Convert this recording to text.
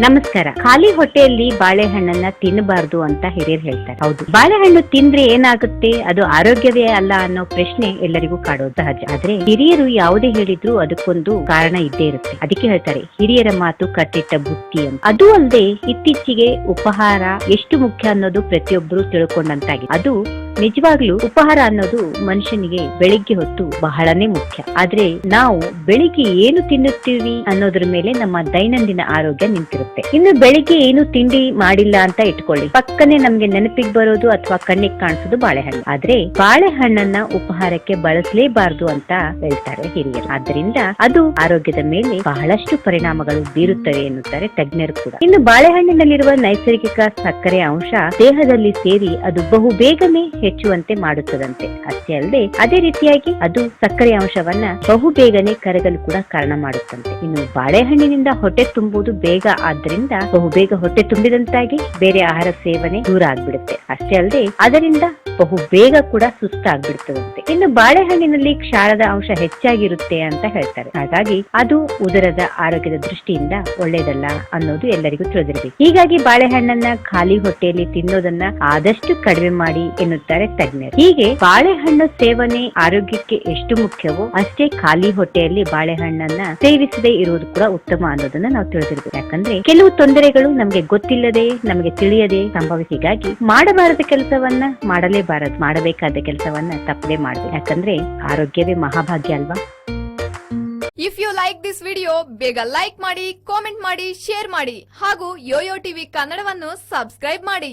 ನಮಸ್ಕಾರ. ಖಾಲಿ ಹೊಟ್ಟೆಯಲ್ಲಿ ಬಾಳೆಹಣ್ಣನ್ನ ತಿನ್ನಬಾರ್ದು ಅಂತ ಹಿರಿಯರು ಹೇಳ್ತಾರೆ. ಹೌದು. ಬಾಳೆಹಣ್ಣು ತಿಂದ್ರೆ ಏನಾಗುತ್ತೆ? ಅದು ಆರೋಗ್ಯವೇ ಅಲ್ಲ ಅನ್ನೋ ಪ್ರಶ್ನೆ ಎಲ್ಲರಿಗೂ ಕಾಡೋದು ಸಹಜ. ಆದ್ರೆ ಹಿರಿಯರು ಯಾವುದೇ ಹೇಳಿದ್ರು ಅದಕ್ಕೊಂದು ಕಾರಣ ಇದ್ದೇ ಇರುತ್ತೆ. ಅದಕ್ಕೆ ಹೇಳ್ತಾರೆ, ಹಿರಿಯರ ಮಾತು ಕಟ್ಟಿಟ್ಟ ಬುತ್ತಿ ಅಂತ. ಅದು ಅಲ್ಲದೆ ಇತ್ತೀಚೆಗೆ ಉಪಹಾರ ಎಷ್ಟು ಮುಖ್ಯ ಅನ್ನೋದು ಪ್ರತಿಯೊಬ್ಬರು ತಿಳ್ಕೊಂಡಂತಾಗಿದೆ. ಅದು ನಿಜವಾಗ್ಲೂ ಉಪಹಾರ ಅನ್ನೋದು ಮನುಷ್ಯನಿಗೆ ಬೆಳಿಗ್ಗೆ ಹೊತ್ತು ಬಹಳನೇ ಮುಖ್ಯ. ಆದ್ರೆ ನಾವು ಬೆಳಿಗ್ಗೆ ಏನು ತಿನ್ನುತ್ತೀವಿ ಅನ್ನೋದ್ರ ಮೇಲೆ ನಮ್ಮ ದೈನಂದಿನ ಆರೋಗ್ಯ ನಿಂತಿರುತ್ತೆ. ಇನ್ನು ಬೆಳಿಗ್ಗೆ ಏನು ತಿಂಡಿ ಮಾಡಿಲ್ಲ ಅಂತ ಇಟ್ಕೊಳ್ಳಿ. ಪಕ್ಕನೆ ನಮ್ಗೆ ನೆನಪಿಗೆ ಬರೋದು ಅಥವಾ ಕಣ್ಣಿಗೆ ಕಾಣಿಸೋದು ಬಾಳೆಹಣ್ಣು. ಆದ್ರೆ ಬಾಳೆಹಣ್ಣನ್ನ ಉಪಹಾರಕ್ಕೆ ಬಳಸಲೇಬಾರದು ಅಂತ ಹೇಳ್ತಾರೆ ಹಿರಿಯರು. ಆದ್ರಿಂದ ಅದು ಆರೋಗ್ಯದ ಮೇಲೆ ಬಹಳಷ್ಟು ಪರಿಣಾಮಗಳು ಬೀರುತ್ತವೆ ಎನ್ನುತ್ತಾರೆ ತಜ್ಞರು ಕೂಡ. ಇನ್ನು ಬಾಳೆಹಣ್ಣಿನಲ್ಲಿರುವ ನೈಸರ್ಗಿಕ ಸಕ್ಕರೆ ಅಂಶ ದೇಹದಲ್ಲಿ ಸೇರಿ ಅದು ಬಹು ಬೇಗನೆ ಹೆಚ್ಚುವಂತೆ ಮಾಡುತ್ತದಂತೆ. ಅಷ್ಟೇ ಅಲ್ಲದೆ, ಅದೇ ರೀತಿಯಾಗಿ ಅದು ಸಕ್ಕರೆ ಅಂಶವನ್ನ ಬಹು ಬೇಗನೆ ಕರಗಲು ಕೂಡ ಕಾರಣ ಮಾಡುತ್ತಂತೆ. ಇನ್ನು ಬಾಳೆಹಣ್ಣಿನಿಂದ ಹೊಟ್ಟೆ ತುಂಬುವುದು ಬೇಗ ಆದ್ರಿಂದ ಬಹುಬೇಗ ಹೊಟ್ಟೆ ತುಂಬಿದಂತಾಗಿ ಬೇರೆ ಆಹಾರ ಸೇವನೆ ದೂರ ಆಗ್ಬಿಡುತ್ತೆ. ಅಷ್ಟೇ ಅಲ್ಲದೆ, ಅದರಿಂದ ಬಹು ಬೇಗ ಕೂಡ ಸುಸ್ತಾಗ್ಬಿಡ್ತದಂತೆ. ಇನ್ನು ಬಾಳೆಹಣ್ಣಿನಲ್ಲಿ ಕ್ಷಾರದ ಅಂಶ ಹೆಚ್ಚಾಗಿರುತ್ತೆ ಅಂತ ಹೇಳ್ತಾರೆ. ಹಾಗಾಗಿ ಅದು ಉದರದ ಆರೋಗ್ಯದ ದೃಷ್ಟಿಯಿಂದ ಒಳ್ಳೇದಲ್ಲ ಅನ್ನೋದು ಎಲ್ಲರಿಗೂ ತಿಳಿದಿರಬೇಕು. ಹೀಗಾಗಿ ಬಾಳೆಹಣ್ಣನ್ನ ಖಾಲಿ ಹೊಟ್ಟೆಯಲ್ಲಿ ತಿನ್ನೋದನ್ನ ಆದಷ್ಟು ಕಡಿಮೆ ಮಾಡಿ ಎನ್ನುತ್ತಾರೆ ತಜ್ಞರು. ಹೀಗೆ ಬಾಳೆಹಣ್ಣು ಸೇವನೆ ಆರೋಗ್ಯಕ್ಕೆ ಎಷ್ಟು ಮುಖ್ಯವೋ ಅಷ್ಟೇ ಖಾಲಿ ಹೊಟ್ಟೆಯಲ್ಲಿ ಬಾಳೆಹಣ್ಣನ್ನ ಸೇವಿಸದೇ ಇರುವುದು ಕೂಡ ಉತ್ತಮ ಅನ್ನೋದನ್ನ ನಾವು ತಿಳಿದಿರ್ಬೇಕು. ಯಾಕಂದ್ರೆ ಕೆಲವು ತೊಂದರೆಗಳು ನಮ್ಗೆ ಗೊತ್ತಿಲ್ಲದೆ, ನಮಗೆ ತಿಳಿಯದೆ ಸಂಭವಿಸಿಗಾಗಿ ಮಾಡಬಾರದ ಕೆಲಸವನ್ನ ಮಾಡಲೇಬಾರದು ಮಾಡಬೇಕಾದ ಕೆಲಸವನ್ನ ತಪ್ಪದೆ ಮಾಡಬೇಕು ಯಾಕಂದ್ರೆ ಆರೋಗ್ಯವೇ ಮಹಾಭಾಗ್ಯ ಅಲ್ವಾ? If you like this video ಬೇಗ ಲೈಕ್ ಮಾಡಿ ಕಾಮೆಂಟ್ ಮಾಡಿ ಶೇರ್ ಮಾಡಿ ಹಾಗೂ ಯೋಯೋ ಟಿವಿ ಕನ್ನಡವನ್ನು ಸಬ್ಸ್ಕ್ರೈಬ್ ಮಾಡಿ.